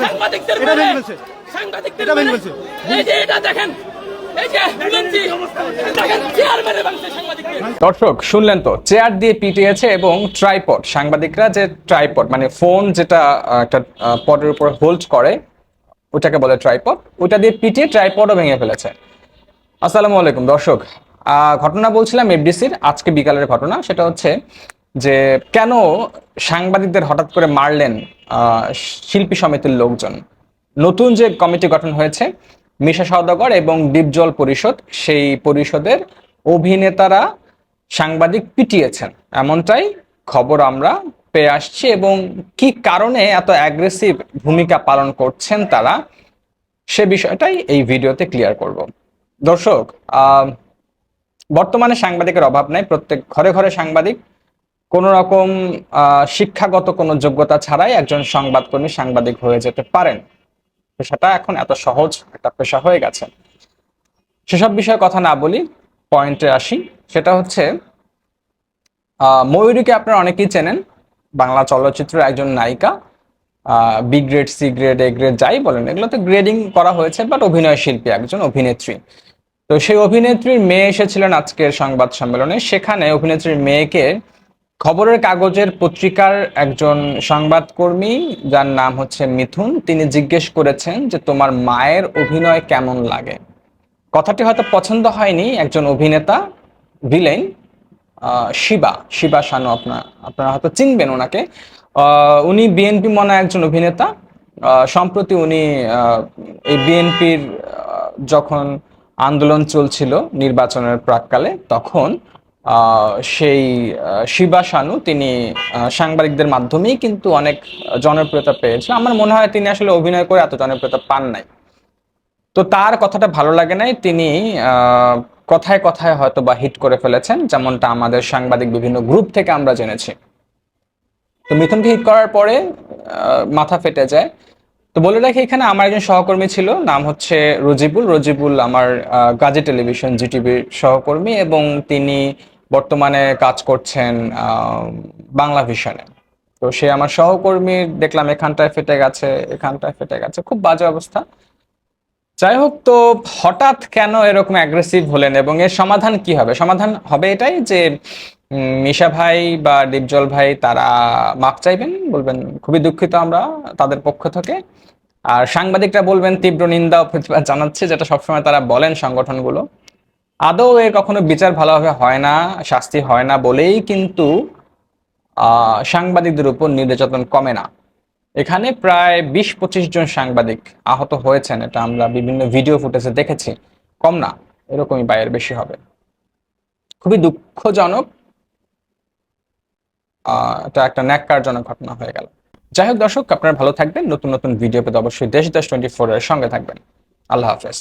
সাংবাদিকদের। সাংবাদিকদের। এই যে এটা দেখেন দর্শক শুনলেন তো চেয়ার দিয়ে পিটিয়েছে এবং ট্রাইপড সাংবাদিকরা যে ট্রাইপড মানে ফোন যেটা একটা পটের উপর হোল্ড করে ওটাকে বলে ট্রাইপড ওটা দিয়ে পিটিয়ে ট্রাইপডও ভেঙে ফেলেছে আসসালামু আলাইকুম দর্শক আহ, ঘটনা বলছিলাম এফডিসির আজকে বিকালের ঘটনা সেটা হচ্ছে যে কেন সাংবাদিকদের হঠাৎ করে মারলেন শিল্পী সমিতির লোকজন? নতুন যে কমিটি গঠন হয়েছে, মিশা সওদাগর এবং ডিপজল পরিষদ, সেই পরিষদের অভিনেতারা সাংবাদিক পিটিয়েছেন। এমনটাই খবর আমরা পেয়ে আসছি এবং কি কারণে এত অ্যাগ্রেসিভ ভূমিকা পালন করছেন তারা, সে বিষয়টাই এই ভিডিওতে ক্লিয়ার করব। দর্শক বর্তমানে সাংবাদিকের অভাব নাই, প্রত্যেক ঘরে ঘরে সাংবাদিক কোন রকম শিক্ষাগত কোনো যোগ্যতা ছাড়াই একজন সংবাদকর্মী সাংবাদিক হয়ে যেতে পারেন। পেশাটা এখন এত সহজ একটা পেশা হয়ে গেছে। সেসব বিষয়ে কথা না বলি, পয়েন্টে আসি। সেটা হচ্ছে ময়ূরীকে আপনারা অনেকেই চেনেন। বাংলা চলচ্চিত্রের একজন নায়িকা। B grade C grade A grade যাই বলেন, এগুলোতে গ্রেডিং করা হয়েছে বাট অভিনয় শিল্পী একজন অভিনেত্রী। তো সেই অভিনেত্রীর মেয়ে এসেছিলেন আজকের সংবাদ সম্মেলনে। সেখানে অভিনেত্রীর মেয়েকে খবরের কাগজের পত্রিকার একজন সংবাদকর্মী, যার নাম হচ্ছে মিথুন, তিনি জিজ্ঞেস করেছেন যে তোমার মায়ের অভিনয় কেমন লাগে? কথাটি হয়তো পছন্দ হয়নি, একজন অভিনেতা, ভিলেন শিবা শিবা শানু আপনার আপনারা হয়তো চিনবেন ওনাকে। উনি বিএনপি মনে একজন অভিনেতা। সম্প্রতি উনি এই বিএনপির যখন আন্দোলন চলছিল নির্বাচনের প্রাককালে, তখন সেই শিবা শানু তিনি সাংবাদিকদের মাধ্যমেই কিন্তু অনেক জনপ্রিয়তা পেয়েছেন আমার মনে হয় তিনি আসলে অভিনয় করে এত জনপ্রিয়তা পান নাই। তো তার কথাটা ভালো লাগে নাই। তিনি কথায় কথায় হয়তো বা হিট করে ফেলেছেন, যেমনটা আমাদের সাংবাদিক বিভিন্ন গ্রুপ থেকে আমরা জেনেছি। তো মিথুনকে হিট করার পরে মাথা ফেটে যায়। তো বলে রাখি, এখানে আমার একজন সহকর্মী ছিল, নাম হচ্ছে রজিবুল। রজিবুল আমার গাজী টেলিভিশন, জিটিভির সহকর্মী এবং তিনি বর্তমানে কাজ করছেন বাংলা ভিশনে। তো সে আমার সহকর্মীর দেখলাম এখানটায় ফেটে গেছে, এখানটায় ফেটে গেছে, খুব বাজে অবস্থা। যাই হোক, তো হঠাৎ কেন এরকম অ্যাগ্রেসিভ হলেন এবং এর সমাধান কি হবে? সমাধান হবে এটাই যে মিশা ভাই বা ডিপজল ভাই তারা মাপ চাইবেন, বলবেন, খুবই দুঃখিত আমরা তাদের পক্ষ থেকে। আর সাংবাদিকরা বলবেন, তীব্র নিন্দা জানাচ্ছে, যেটা সবসময় তারা বলেন সংগঠনগুলো। আদৌ এর কখনো বিচার ভালোভাবে হয় না, শাস্তি হয় না বলেই কিন্তু সাংবাদিকদের উপর নির্যাতন কমে না। এখানে প্রায় বিশ পঁচিশ জন সাংবাদিক আহত হয়েছেন, এটা আমরা বিভিন্ন ভিডিও ফুটেজে দেখেছি। কম না, এরকমই বাইরের বেশি হবে। খুবই দুঃখজনক এটা একটা ন্যাক্কারজনক ঘটনা হয়ে গেল। যাই হোক দর্শক, আপনারা ভালো থাকবেন, নতুন নতুন ভিডিও পেতে অবশ্যই দেশ দেশ টোয়েন্টি ফোর এর সঙ্গে থাকবেন। আল্লাহ হাফেজ।